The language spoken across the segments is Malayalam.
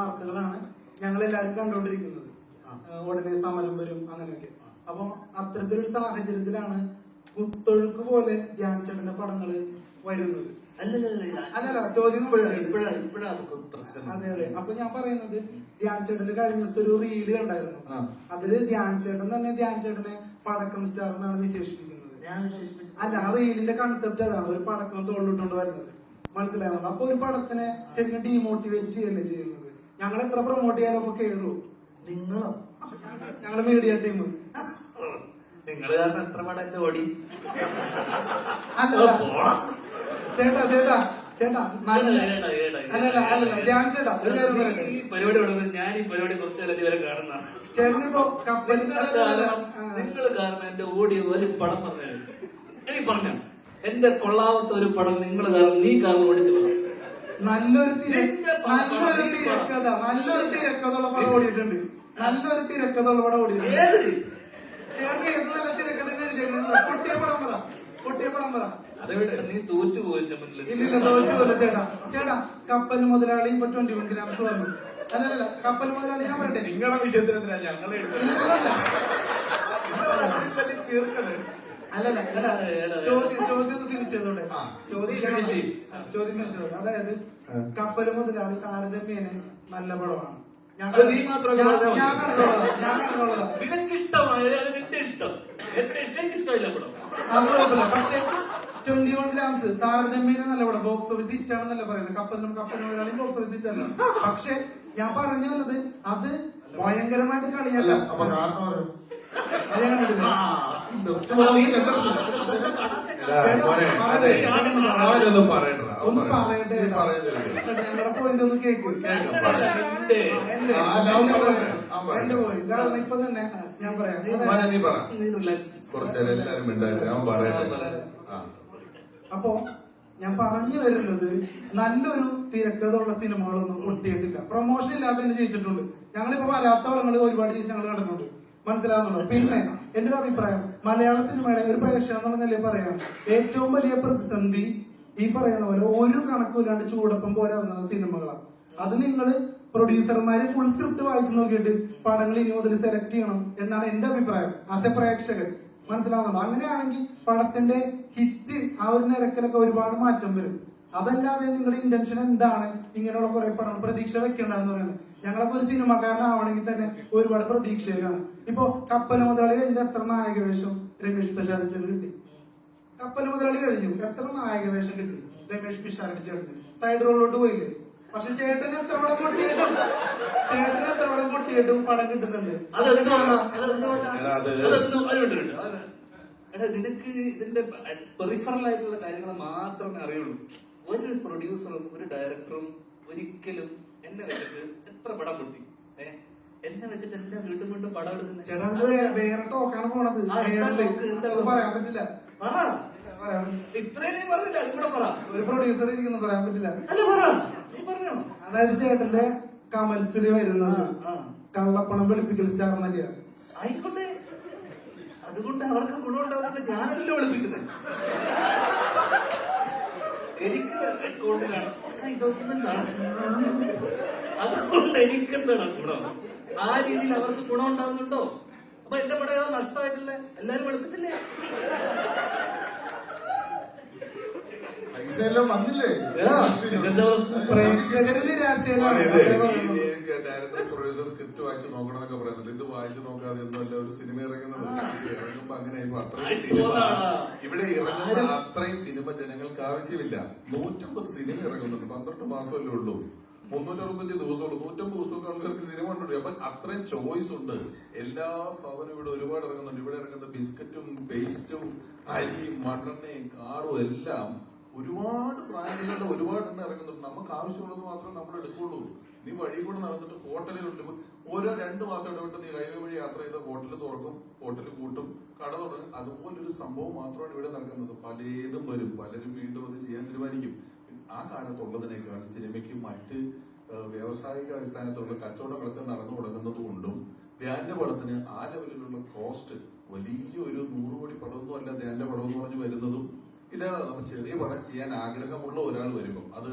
വാർത്തകളാണ് ഞങ്ങൾ എല്ലാവരും കണ്ടുകൊണ്ടിരിക്കുന്നത് ഉടനെ സമരം വരും അങ്ങനെയൊക്കെ. അപ്പം അത്തരത്തിലൊരു സാഹചര്യത്തിലാണ് കുത്തൊഴുക്ക് പോലെ ധ്യാൻചേട്ടന്റെ പടങ്ങൾ വരുന്നത്. അല്ലല്ല ചോദ്യം അതെ അതെ. അപ്പൊ ഞാൻ പറയുന്നത് ധ്യാൻചേട്ടൻ കഴിഞ്ഞ ദിവസത്തെ ഒരു റീൽ കണ്ടായിരുന്നു. അതിൽ ധ്യാൻചേട്ടൻ തന്നെ ധ്യാൻചേട്ടനെ പടക്കം സ്റ്റാർ എന്നാണ് വിശേഷിപ്പിക്കുന്നത്. അല്ല ആ റീലിന്റെ കൺസെപ്റ്റ് അതാണ് ഒരു പടക്കം തോളിലിട്ടുകൊണ്ട് വരുന്നത്. മനസ്സിലായോ? അപ്പൊ ഒരു പടത്തിനെ ശരിക്കും ഡീമോട്ടിവേറ്റ് ചെയ്യല്ലേ ചെയ്യുന്നത്? ഞങ്ങൾ എത്ര പ്രൊമോട്ട് ചെയ്യാൻ നമുക്ക് കേറൂ നിങ്ങളോ? ഞങ്ങൾ മീഡിയ ടീം നിങ്ങൾ കാരണം എത്ര പടം എന്റെ ഓടി. ചേട്ടാ ചേട്ടാ ചേട്ടാ. അല്ലല്ല അല്ലല്ല. ധ്യാൻ ചേട്ടാ ഈ പരിപാടി തുടങ്ങുന്നത് ഞാൻ ഈ പരിപാടി കുറച്ച് വരെ കാണുന്നതാണ് ചേട്ടനിപ്പോ നിങ്ങൾ കാരണം എന്റെ ഓടിയ ഒരു പടം പറഞ്ഞു എനിക്ക് പറഞ്ഞു എന്റെ കൊള്ളാവാത്ത ഒരു പടം നിങ്ങൾ കാരണം നീ കാരണം ഓടിച്ചു പടം. നല്ലൊരു നല്ലൊരു തിരക്കഥ നല്ലൊരു തിരക്കഥയുള്ള പടം ഓടിയിട്ടുണ്ട്. നല്ലൊരു തിരക്കഥയുള്ള പടം ഓടിയിട്ടുണ്ട്. നല്ല തിരക്കഥ പൊട്ടിയ പടം പറ. പൊട്ടിയ പടം പറ. അതെവിടെ നീ തോറ്റു ചേട്ടാ. ചേട്ടാ കപ്പൽ മുതലാളി ഇപ്പൊ ട്വന്റി വൺ ഗ്രാംസ് വന്നു അല്ലല്ല കപ്പൽ മുതലാളി ഞാൻ പറയട്ടെ. നിങ്ങളുടെ വിഷയത്തിൽ ഞങ്ങളെ അല്ലല്ല അല്ല ചോദ്യം ചോദ്യം ഒന്ന് ഫിനിഷ്. ചോദ്യം ചോദ്യം ഫിനിഷ് അതായത് കപ്പൽ മുതലാളി താരതമ്യേന നല്ല പടമാണ്. നിനക്ക് ഇഷ്ടമായ നിന്റെ ഇഷ്ടം. എന്റെ ഇഷ്ടം ഇഷ്ടമില്ല പടം. പക്ഷെ ട്വന്റി വൺ ഗ്രാംസ് താരതമ്യേന നല്ല പടം. ബോക്സ് ഓഫീസ് ഹിറ്റ് ആണെന്നല്ല പറയുന്നത്. കപ്പലിനും കപ്പൽ മുതലാളി ബോക്സ് ഓഫീസ് ഹിറ്റ് അല്ല. പക്ഷെ ഞാൻ പറഞ്ഞു വന്നത് അത് ഭയങ്കരമായിട്ട് കളിയല്ല അപ്പൊ കാരണം അത് കണ്ടില്ല ചേട്ടാ, മോനെ, പറയട്ടെ. അതെ. അവനൊന്നും പറയണ്ട തന്നെ ഞാൻ പറയാം അപ്പോ ഞാൻ പറഞ്ഞു വരുന്നത് നല്ലൊരു തിരക്കഥയുള്ള സിനിമകളൊന്നും കൊടുത്തിട്ടില്ല പ്രൊമോഷൻ ഇല്ലാതെ തന്നെ ജയിച്ചിട്ടുണ്ട് ഞങ്ങളിപ്പോ വരാത്തവളങ്ങൾ ഒരുപാട് ജയിച്ച് ഞങ്ങൾ കണ്ടിട്ടുണ്ട് മനസ്സിലാവുന്നുണ്ടോ പിന്നെ എന്റെ ഒരു അഭിപ്രായം മലയാള സിനിമയുടെ ഒരു പ്രേക്ഷകൻ നിലയിൽ പറയാം ഏറ്റവും വലിയ പ്രതിസന്ധി ഈ പറയുന്ന പോലെ ഒരു കണക്കുമില്ലാണ്ട് ചൂടപ്പം പോലെ ഇറങ്ങുന്ന സിനിമകളാണ്. അത് നിങ്ങൾ പ്രൊഡ്യൂസർമാര് ഫുൾ സ്ക്രിപ്റ്റ് വായിച്ചു നോക്കിയിട്ട് പടങ്ങൾ ഇനി മുതൽ സെലക്ട് ചെയ്യണം എന്നാണ് എന്റെ അഭിപ്രായം ആസ് എ പ്രേക്ഷകൻ. മനസ്സിലാവുന്നത് അങ്ങനെയാണെങ്കിൽ പടത്തിന്റെ ഹിറ്റ് ആ ഒരു നിരക്കിലൊക്കെ ഒരുപാട് മാറ്റം വരും. അതല്ലാതെ നിങ്ങളുടെ ഇന്റൻഷൻ എന്താണ്? ഇങ്ങനെയുള്ള കുറെ പടം പ്രതീക്ഷ വെക്കേണ്ടതെന്ന് പറയുന്നത്. ഞങ്ങളൊക്കെ ഒരു സിനിമക്കാരനാവണമെങ്കിൽ തന്നെ ഒരുപാട് പ്രതീക്ഷയിലാണ്. ഇപ്പോ കപ്പൽ മുതലാളി കഴിഞ്ഞ എത്ര നായക വേഷം രമേഷ് പ്രശാദിച്ചന് കിട്ടി? കപ്പൽ മുതലാളി കഴിഞ്ഞു. എത്ര നായക വേഷം കിട്ടി? രമേഷ് പിഷാരടി ചേട്ടന്. സൈഡ് റോളിലോട്ട് പോയില്ലേ? പക്ഷെ ചേട്ടന് എത്ര പടം പൊട്ടിയിട്ടും ചേട്ടന് എത്ര പടം പൊട്ടിയിട്ടും പടം കിട്ടുന്നുണ്ട്. എടാ നിനക്ക് ഇതിന്റെ പെറിഫറൽ ആയിട്ടുള്ള കാര്യങ്ങൾ മാത്രമേ അറിയുള്ളൂ. ഒരു പ്രൊഡ്യൂസറും ഒരു ഡയറക്ടറും ഒരിക്കലും എന്നെ വെച്ചിട്ട് എത്ര പടം പൊട്ടി? ഏ? എന്നെ വെച്ചിട്ട് എന്തിനാ വീണ്ടും വീണ്ടും പടം എടുക്കുന്നത് ചേട്ടാ അത് വേറെ ടോക്കാണ് പോണത്. ആ, എന്താ വേറെ talk? എന്താ അത് പറയാൻ പറ്റില്ല. പറ. പറയാൻ ഇത്രയും നീ പറഞ്ഞില്ല ഇവിടെ പറ. ഒരു പ്രൊഡ്യൂസർ ഇരിക്കുന്നു പറയാൻ പറ്റില്ല. അല്ല പറ. നീ പറഞ്ഞോ. അതായത് ചേട്ടന്റെ കമൽസിൽ വരുന്നത് ആ, ആ. കള്ളപ്പണം വെളുപ്പിക്കൽ സ്റ്റാർ ആയിക്കോട്ടെ. അതുകൊണ്ട് അവർക്ക് ഗുണമുണ്ടാകുന്നത് ഞാനല്ലോ വിളിപ്പിക്കുന്നത്. എനിക്ക് അക്കൗണ്ടിലാണ് ഇതൊന്നും നടക്കുന്നു അതുകൊണ്ട് എനിക്കെന്താണ് ഗുണം? ആ രീതിയിൽ അവർക്ക് ഗുണം ഉണ്ടാകുന്നുണ്ടോ അപ്പൊ എന്റെ പടം ഏതോ നഷ്ടമായിട്ടില്ല? എല്ലാരും പഠിപ്പിച്ചില്ലേ പൈസ എല്ലാം വന്നില്ലേ ഇതെന്താ പ്രശ്നം? ഡയറക്ടർ പ്രൊഡ്യൂസർ സ്ക്രിപ്റ്റ് വായിച്ച് നോക്കണം എന്നൊക്കെ പറയുന്നുണ്ട് ഇത് വായിച്ച് നോക്കാതെ ഒന്നുമല്ല ഒരു സിനിമ ഇറങ്ങുന്നത്. ഇറങ്ങുമ്പോ അങ്ങനെ അത്രയും സിനിമ ഇവിടെ ഇറങ്ങുന്ന അത്രയും സിനിമ ജനങ്ങൾക്ക് ആവശ്യമില്ല. നൂറ്റമ്പത് സിനിമ ഇറങ്ങുന്നുണ്ട്. പന്ത്രണ്ട് മാസമല്ലേ ഉള്ളൂ. മുന്നൂറ്ററുപത്തഞ്ച് ദിവസമുള്ളൂ നൂറ്റമ്പത് ദിവസമൊക്കെ ആൾക്കാർക്ക് സിനിമ ഉണ്ടല്ലോ അപ്പൊ അത്രയും ചോയ്സ് ഉണ്ട്. എല്ലാ സാധനവും ഇവിടെ ഒരുപാട് ഇറങ്ങുന്നുണ്ട്. ഇവിടെ ഇറങ്ങുന്ന ബിസ്ക്കറ്റും പേസ്റ്റും അരിയും മണ്ണെണ്ണയും കാറും എല്ലാം ഒരുപാട് ബ്രാൻഡുകളുടെ ഒരുപാട് എണ്ണം ഇറങ്ങുന്നുണ്ട്. നമുക്ക് ആവശ്യമുള്ളത് മാത്രമേ നമ്മൾ എടുക്കുള്ളൂ നീ വഴി കൂടെ നടന്നിട്ട് ഹോട്ടലിൽ ഇപ്പൊ ഓരോ രണ്ട് മാസം ഇടവിട്ട് നീ ഹൈവേ വഴി യാത്ര ചെയ്ത് ഹോട്ടൽ തുറക്കും ഹോട്ടൽ കൂട്ടും കട തുടങ്ങും. അതുപോലൊരു സംഭവം മാത്രമാണ് ഇവിടെ നടക്കുന്നത്. പലതും വരും. പലരും വീണ്ടും അത് ചെയ്യാൻ തീരുമാനിക്കും. ആ കാലത്തുള്ളതിനേക്കാൾ സിനിമയ്ക്ക് മറ്റ് വ്യാവസായിക അടിസ്ഥാനത്തിലുള്ള കച്ചവടങ്ങളൊക്കെ നടന്നു തുടങ്ങുന്നത് കൊണ്ടും ധ്യാന്റെ പടത്തിന് ആ ലെവലിലുള്ള കോസ്റ്റ് വലിയ ഒരു നൂറ് കോടി പടമൊന്നും അല്ല ധ്യാന്റെ പടം എന്ന് പറഞ്ഞ് വരുന്നതും. ഇല്ലാതെ നമ്മൾ ചെറിയ പടം ചെയ്യാൻ ആഗ്രഹമുള്ള ഒരാൾ വരുമ്പോൾ അത്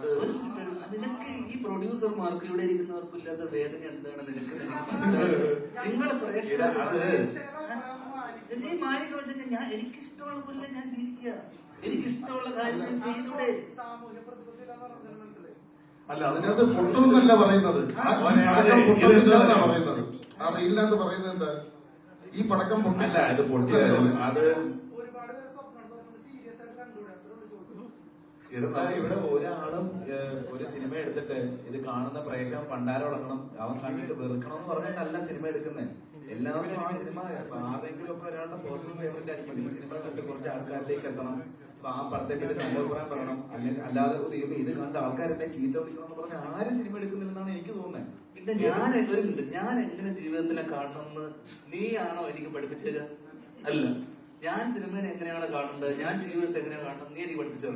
അത് നിനക്ക് ഈ പ്രൊഡ്യൂസർമാർക്ക് ഇവിടെ ഇരിക്കുന്നവർക്കും ഇല്ലാത്ത വേദന എന്താണ്? നിനക്ക് നിങ്ങളെ പ്രേക്ഷകർ നീ മാനിക്ക് വെച്ചാൽ ഞാൻ എനിക്കിഷ്ടമുള്ള പോലെ ഞാൻ ജീവിക്കുക. എനിക്കിഷ്ടമുള്ള കാര്യം ഞാൻ ചെയ്തൂടെ. അല്ല അതിനകത്ത് പൊട്ടുന്നല്ല പറയുന്നത്. പറയുന്നത്. ആ റീലിനകത്ത് പറയുന്നത് എന്താ? ഈ പടക്കം പൊട്ടില്ല അത് പൊട്ടിയാലും അത് ഒരുപാട് പേര് സ്വപ്നം സീരിയസ് ആയിട്ട് കണ്ടുകൂടെ അത്ര ചോദിച്ചു ഇടുന്ന ഇവിടെ ഒരാളും ഒരു സിനിമ എടുത്തിട്ട് ഇത് കാണുന്ന പ്രേക്ഷകൻ പണ്ടാരം ഉടങ്ങണം അവൻ കണ്ടിട്ട് വെറുക്കണം എന്ന് പറഞ്ഞിട്ടല്ല സിനിമ എടുക്കുന്നത് എല്ലാവരും ആ സിനിമ ആരെങ്കിലും ഒക്കെ ഒരാളുടെ പേഴ്സണൽ ഫേവറേറ്റ് ആയിരിക്കും. ഈ സിനിമ കണ്ടിട്ട് കുറച്ച് ആൾക്കാരിലേക്ക് എത്തണം. അപ്പൊ ആ പടത്തെ പറ്റി നല്ല അഭിപ്രായം പറയണം. അല്ലെങ്കിൽ അല്ലാതെ ദൈവം ഇത് കണ്ട ആൾക്കാരെന്നെ ചീത്ത വിളിക്കണം എന്ന് പറഞ്ഞ ആരും സിനിമ എടുക്കുന്നില്ലെന്നാണ് എനിക്ക് തോന്നുന്നത് പിന്നെ ഞാൻ ഒരു ഞാൻ എങ്ങനെ ജീവിതത്തിനെ കാണണമെന്ന് നീയാണോ എനിക്ക് പഠിപ്പിച്ചു തരിക അല്ല. ഞാൻ സിനിമയെ എങ്ങനെയാണ് കാണുന്നത് ഞാൻ ജീവിതത്തെ എങ്ങനെയാണ് കാണുന്നത് നീ എനിക്ക് പഠിപ്പിച്ചു.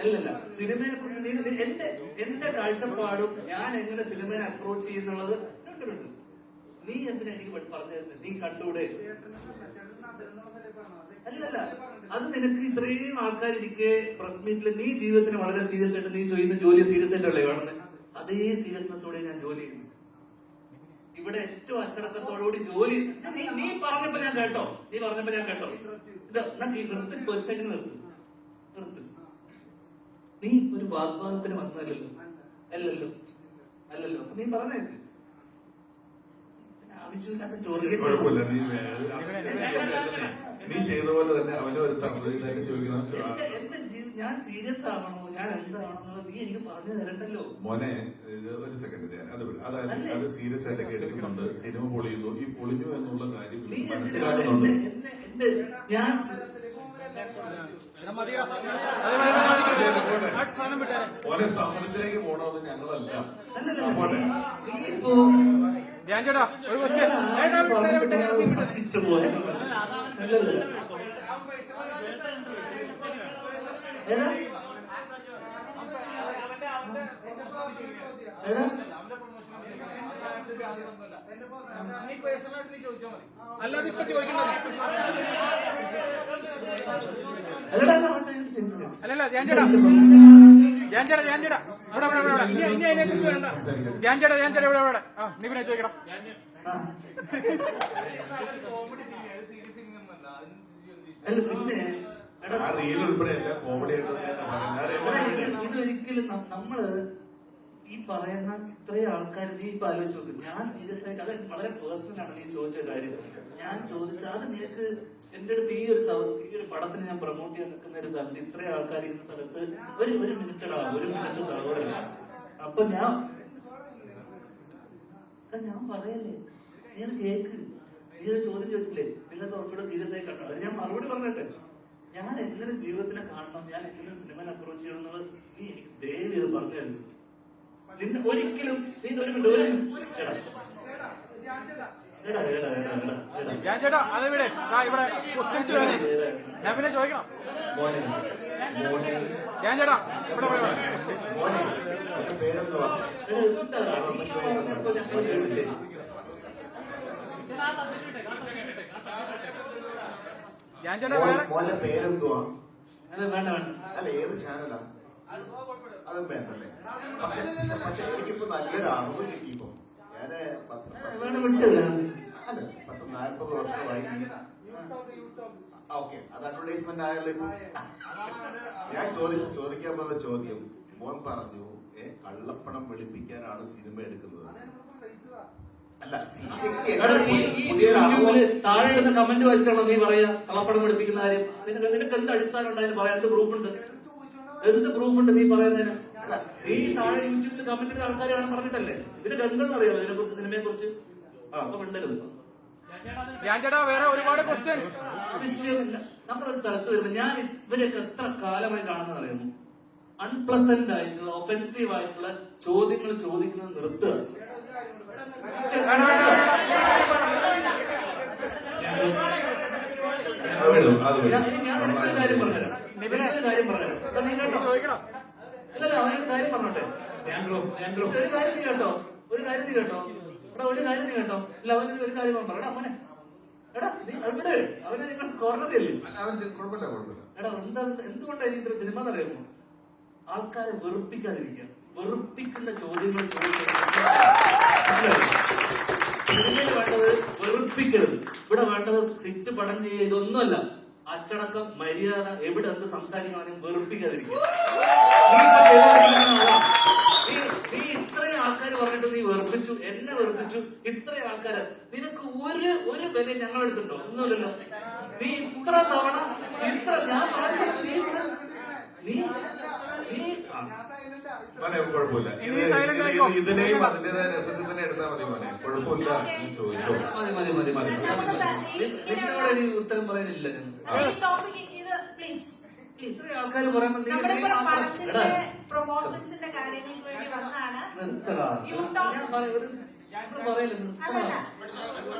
അല്ലല്ല സിനിമയെ കുറിച്ച് എന്റെ എന്റെ കാഴ്ചപ്പാടും ഞാൻ എങ്ങനെ സിനിമയെ അപ്രോച്ച് ചെയ്യുന്നുള്ളത് രണ്ടുണ്ട് നീ എന്തിനാ എനിക്ക് പറഞ്ഞു തരുന്നത് നീ കണ്ടൂടെ അല്ലല്ല അത് നിനക്ക് ഇത്രയും ആൾക്കാർ ഇരിക്കെ പ്രസ് മീറ്റിൽ നീ ജീവിതത്തിന് വളരെ സീരിയസ് ആയിട്ട് നീ ചെയ്യുന്ന ജോലി സീരിയസ് ആയിട്ടല്ലേ കാണുന്നത് അതേ സീരിയസ്നെസ്സോടെ ഞാൻ ജോലി ചെയ്യുന്നു. ഇവിടെ ഏറ്റവും അച്ചടക്കത്തോടുകൂടി ജോലി നീ നീ പറഞ്ഞപ്പോ ഞാൻ കേട്ടോ. നീ പറഞ്ഞപ്പോ ഞാൻ കേട്ടോ. ഇത് ഒരു സെക്കൻഡ് നിർത്ത്. നിർത്ത്. നീ ഒരു വാഗ്വാദത്തിന് വന്നതല്ലോ അല്ലല്ലോ. അല്ലല്ലോ. നീ പറഞ്ഞേ. ആവശ്യമില്ലാത്ത നീ ചെയ്ത പോലെ തന്നെ അവനെ ഒരു തമിഴിലേക്ക് ചോദിക്കണം. ഞാൻ സീരിയസ് ആവണോ? ഞാൻ എന്താണെന്നുള്ളത് നീ എനിക്ക് പറഞ്ഞു തരണ്ടല്ലോ. മോനെ ഒരു സെക്കൻഡ് ഞാൻ. അത് അതായത്? അത് സീരിയസ് ആയിട്ടൊക്കെ എടുക്കുന്നുണ്ട്. സിനിമ പൊളിയുന്നു. ഈ പൊളിഞ്ഞു എന്നുള്ള കാര്യം മനസ്സിലാക്കുന്നുണ്ട്. ഞാൻ മോനെ സമരത്തിലേക്ക് ഞങ്ങളല്ല. ഞാൻ ചേട്ടാ ഒരു ക്വസ്റ്റ്യൻ അല്ലാതെ ഇപ്പൊ ചോദിക്കണ്ടേ. അല്ലല്ല ഞാൻ ചേട്ടാ. ഞാൻ ചേട്ടാ ഞാൻ ചേട്ടാ. ഇവിടെ ഇവിടെ ഇവിടെ ഇനി ഇനി അതിനെ കുറിച്ച് വേണ്ട. ഞാൻ ചേട്ടാ ഞാൻ ചേട്ടാ ഇവിടെ ഇവിടെ. ആ നീ പിന്നെ ചോദിക്കണം അല്ല പിന്നെ ആ റീൽ ഉൾപ്പെടെ അല്ല കോമഡി ആയിട്ട് തന്നെ ഇത് ഇതൊരിക്കലും നമ്മൾ ഈ പറയുന്ന ഇത്രയും ആൾക്കാർ നീ ഇപ്പൊ ആലോചിച്ച് നോക്കും. ഞാൻ സീരിയസ് ആയിട്ട് അത് വളരെ പേഴ്സണൽ ആണ് നീ ചോദിച്ച കാര്യം. ഞാൻ ചോദിച്ചാൽ നിനക്ക് എന്റെ അടുത്ത് ഈ ഒരു ഈ ഒരു പടത്തിന് ഞാൻ പ്രൊമോട്ട് ചെയ്യാൻ നിൽക്കുന്ന ഒരു സ്ഥലത്ത് ഇത്രയും ആൾക്കാർ ഇരുന്ന സ്ഥലത്ത് ഒരു ഒരു മിനിറ്റ് ഒരു മിനിറ്റ് സഹോദരൻ. അപ്പൊ ഞാൻ ഞാൻ പറയല്ലേ നീ അത് കേക്ക്. നീ ഒരു ചോദ്യം ചോദിച്ചില്ലേ? നിങ്ങൾക്ക് കുറച്ചുകൂടെ സീരിയസ് ആയി കണ്ടോ? അത് ഞാൻ മറുപടി പറഞ്ഞിട്ടെ. ഞാൻ എങ്ങനെ ജീവിതത്തിനെ കാണണം? ഞാൻ എങ്ങനെ സിനിമയിൽ അപ്രോച്ച് ചെയ്യണം എന്നുള്ളത് നീ എനിക്ക് ദയവ് ചെയ്ത് പറഞ്ഞു തരുന്നു നിന്നെ ഒരിക്കലും നീ ഒരു മിനിറ്റ് ഒരു ചേട്ടാ അത് ഇവിടെ. ദാ ഇവിടെ ക്വസ്റ്റ്യൻസ് വേണേ ഞാൻ പിന്നെ ചോദിക്കണം. മോനെ മോനെ. ഞാൻ ചേട്ടാ ഇവിടെ പേരെന്തുവാ? ഞാൻ ചേട്ടാ അല്ല ഏത് ചാനലാ അതും വേണ്ടല്ലേ? പക്ഷെ പക്ഷെ എനിക്കിപ്പോ നല്ലൊരു അറിവ് കിട്ടിയപ്പോ. ഞാൻ അല്ല പത്ത് നാല്പത് വർഷമായി ഓക്കെ. അത് അഡ്വർടൈസ്മെന്റ് ആയല്ലോ ഇപ്പൊ? ഞാൻ ചോദിച്ചു ചോദിക്കാൻ പോകുന്ന ചോദ്യം. മോൻ പറഞ്ഞു ഏ കള്ളപ്പണം വെളുപ്പിക്കാനാണ് സിനിമ എടുക്കുന്നത്. അല്ല താഴെ ഇടുന്ന കമന്റ് വായിച്ചാണോ നീ പറയാ കള്ളപ്പണം വെളുപ്പിക്കുന്ന കാര്യം? നിനക്ക് നിനക്ക് എന്ത് അടിസ്ഥാനം ഉണ്ട് അതിന് പറയാൻ എന്ത് പ്രൂഫ് ഉണ്ട്? എന്ത് പ്രൂഫ് ഉണ്ട് നീ പറയുന്നതിന് നീ താഴെ യൂട്യൂബിൽ കമന്റ് ചെയ്ത ആൾക്കാരാണ് പറഞ്ഞിട്ടല്ലേ ഇതിന് ഗന്ധം അറിയാമോ ഇതിനെ കുറിച്ച് സിനിമയെ കുറിച്ച് ആ അപ്പൊ മിണ്ടരുത് ചേട്ടാ വേറെ ഒരുപാട് ക്വസ്റ്റ്യൻസ് ആവശ്യമില്ല നമ്മളൊരു സ്ഥലത്ത് വരുമ്പോ ഞാൻ ഇവരൊക്കെ എത്ര കാലമായി കാണുന്നത് അറിയുന്നു അൺപ്ലസന്റ് ആയിട്ടുള്ള ഒഫൻസീവ് ആയിട്ടുള്ള ചോദ്യങ്ങൾ ചോദിക്കുന്നത് നിർത്തുക. ഞാൻ നിനക്കൊരു കാര്യം പറഞ്ഞുതരാം നിനക്കൊരു കാര്യം പറഞ്ഞുതരാം നീ കേട്ടോ ചോദിക്കണം. അല്ലല്ല അവനൊരു കാര്യം പറഞ്ഞോട്ടെ? ഒരു കാര്യം നീ കേട്ടോ? ഒരു കാര്യം നീ കേട്ടോ? എടാ ഒരു കാര്യം നീ കേട്ടോ? അല്ല അവനൊരു ഒരു കാര്യം പറഞ്ഞു എടാ മോനെ. എടാ നീ അവിടെ അവനെ നിങ്ങൾ കുഴപ്പമില്ല എടാ എന്താ എന്തുകൊണ്ടാണ് ഇത്ര സിനിമ എന്നറിയാമോ ആൾക്കാരെ വെറുപ്പിക്കാതിരിക്കുക. വെറുപ്പിക്കുന്ന ചോദ്യങ്ങൾ ചോദിക്കുന്നത് വേണ്ടത് വെറുപ്പിക്കരുത്. ഇവിടെ വേണ്ടത് സിറ്റ് പടം ചെയ്യുക ഇതൊന്നുമല്ല. അച്ചടക്കം മര്യാദ എവിടെ എന്ത് സംസാരിക്കണം വെറുപ്പിക്കാതിരിക്കും നീ ഇത്രയും ആൾക്കാർ പറഞ്ഞിട്ട് നീ വെറുപ്പിച്ചു എന്നെ വെറുപ്പിച്ചു ഇത്രയും ആൾക്കാര്. നിനക്ക് ഒരു ഒരു വില ഞങ്ങൾ എടുത്തിട്ടുണ്ടോ ഒന്നുമില്ലല്ലോ. നീ ഇത്ര തവണ ഇത്ര ഞാൻ നീ. മോനെ കുഴപ്പമില്ല. ഇതിനെയും അതിന്റേതായ രസത്തിൽ തന്നെ എടുത്താൽ മതി മോനെ. കുഴപ്പമില്ല നീ ചോദിച്ചോ. മതി മതി മതി മതി. നിന്നോട് ഉത്തരം പറയാനില്ല. ആൾക്കാർ പറയുന്നത്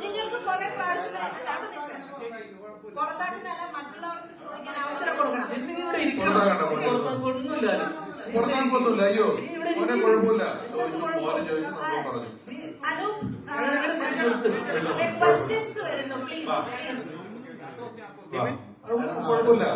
നിങ്ങൾക്ക് കുറെ പ്രാവശ്യം പുറത്താക്കുന്നല്ല മറ്റുള്ളവർക്ക് ചോദിക്കാൻ അവസരം കൊടുക്കണം. ഒന്നുമില്ല. നീ പോലും അയ്യോ. ഓനെ. കുഴപ്പമില്ല. ചോദിച്ചു? മോനെ ചോദിച്ചു നമ്മൾ പറഞ്ഞു. കുഴപ്പമില്ല.